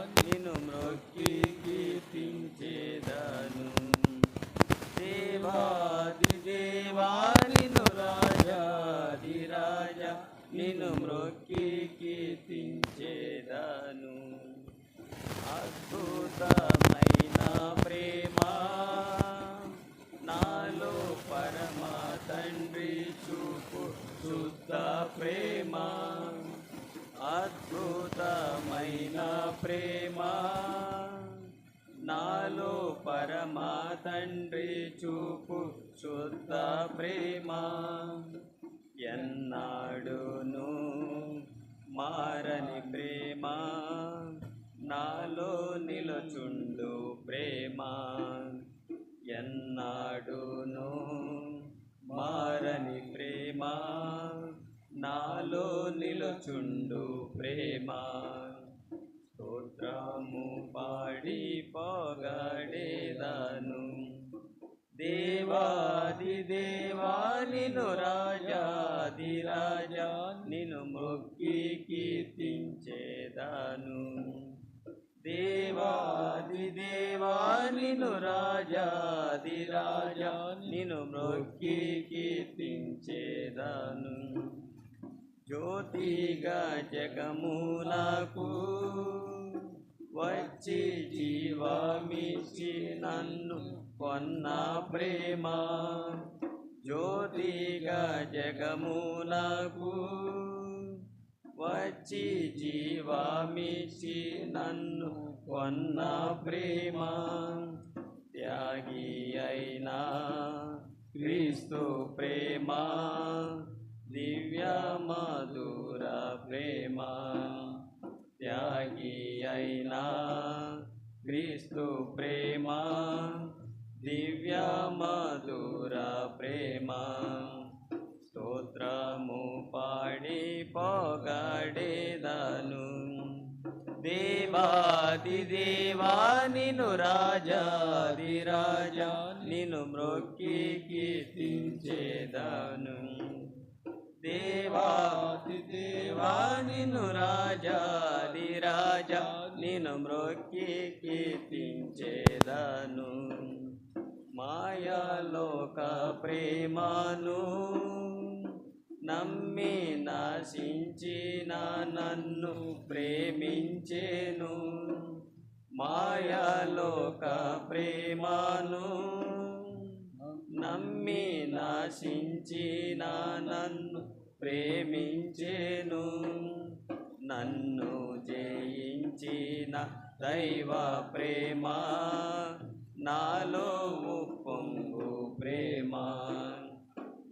నిన్ను మొక్కి కీర్తించేదాను. దేవాది దేవా నిన్ను రాజాది రాజా నిన్ను మొక్కి కీర్తించేదాను. అద్భుతమైన ప్రేమ నాలో పరమ తండ్రి చూపు శుద్ధ ప్రేమ. అద్భుత ప్రేమ నాలో పరమా తండ్రి చూపు శుద్ధ ప్రేమ. ఎన్నాడును మారని ప్రేమ? నాలో నిలచుండు ప్రేమ. ఎన్నాడును మారని ప్రేమ? నాలో నిలచుండు ప్రేమ. పొగడేదాను. దేవాది దేవా నిను రాజాది రాజా నిను మొక్కి కీర్తించేదాను. దేవాది దేవా నిను రాజాది రాజా నిను మొక్కి కీర్తించేదాను. జ్యోతిగా జగమునకు వచ్చి జీవమిచ్చి నన్ను కొన్న ప్రేమ. జ్యోతిగా జగమునకు వచ్చి జీవమిచ్చి నన్ను కొన్న ప్రేమ. త్యాగి అయినా క్రీస్తు ప్రేమ దివ్య మధుర ప్రేమ. త్యాగి అయినా క్రీస్తు ప్రేమ దివ్య మధుర ప్రేమ. స్తోత్రము పాడి పొగడేదను. దేవాది దేవా నిను రాజాది రాజా నిను మ్రొక్కి కీర్తించేదను. దేవాది దేవా నిను రాజాది రాజా నిను మ్రొక్కి కీర్తించేదాను. మాయాలోక ప్రేమను నమ్మి నశించిన నన్ను ప్రేమించేను. మాయాలోక ప్రేమను నమ్మి నశించిన నన్ను ప్రేమించేను. నన్ను జయించిన దైవ ప్రేమ నాలో ఉప్పొంగు ప్రేమ.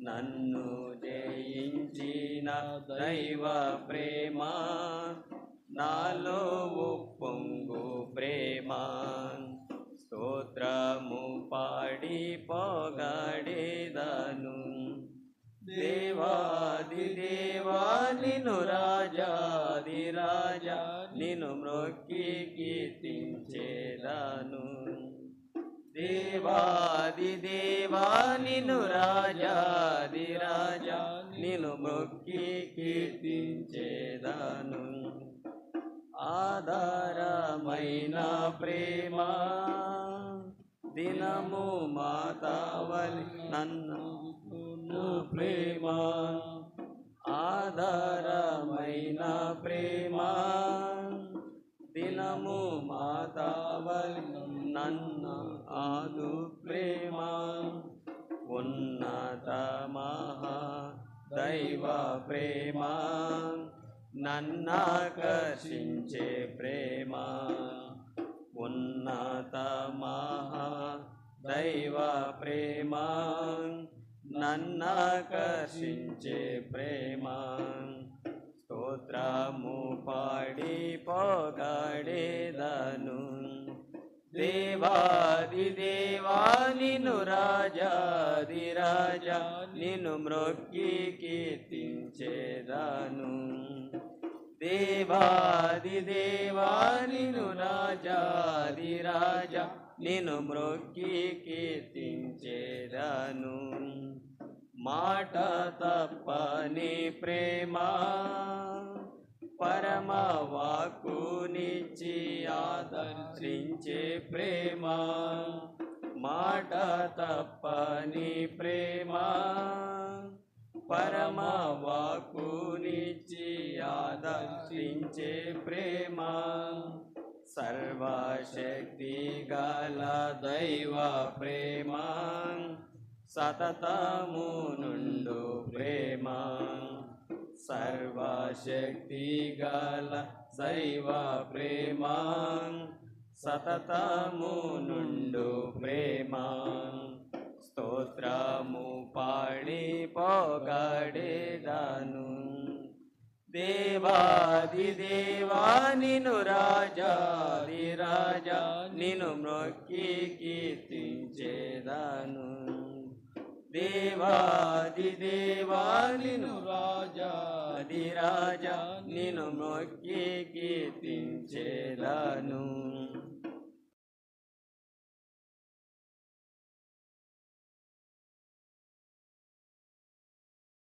నన్ను జయించిన దైవ ప్రేమ నాలో ఉప్పొంగు ప్రేమ. స్తోత్రము పాడి పొగడేదాను దేవాది దేవా నిను రాజాది రాజా నిన్ను మ్రొక్కి కీర్తించేదాను. దేవాది దేవా నిను రాజాది రాజా నిన్ను మొక్కి కీర్తించేదాను. ఆధారమైన ప్రేమ దినము మాతావలి నన్ను ప్రేమ ఆధారమైన ప్రేమ. దినము మాతావలి నన్న ఆదు ప్రేమ. ఉన్నత మహా దైవ ప్రేమ. నన్నాకర్షించే ప్రేమ. ఉన్నత మహా దైవ ప్రేమ. నన్నాకర్షించే ప్రేమ. స్తోత్రము పాడి పొగడేదను. దేవాది దేవా నిను రాజాది రాజా నిన్ను మృక్కి కీర్తించేదాను. దేవాది దేవా నిను రాజాది రాజా నిన్ను మృక్కి కీర్తించేదాను. మాట తప్పని ప్రేమ పరమ వాక్కునిచ్చి ఆదర్శించే ప్రేమ మాట తప్పని ప్రేమ పరమ వాక్కునిచ్చి ఆదర్శించే ప్రేమ సర్వశక్తి గల దైవ ప్రేమ. సతతము నుండు ప్రేమ సర్వశక్తి గల దైవ ప్రేమ సతతము నుండు ప్రేమ. స్తోత్రము పాడి పోగడేదాను. దేవాది దేవా నిను రాజాది రాజా నిను మ్రొక్కి కీర్తించేదాను. దేవాది దేవా నిను రాజాది రాజా నిను మొక్కి కీర్తించేదాను.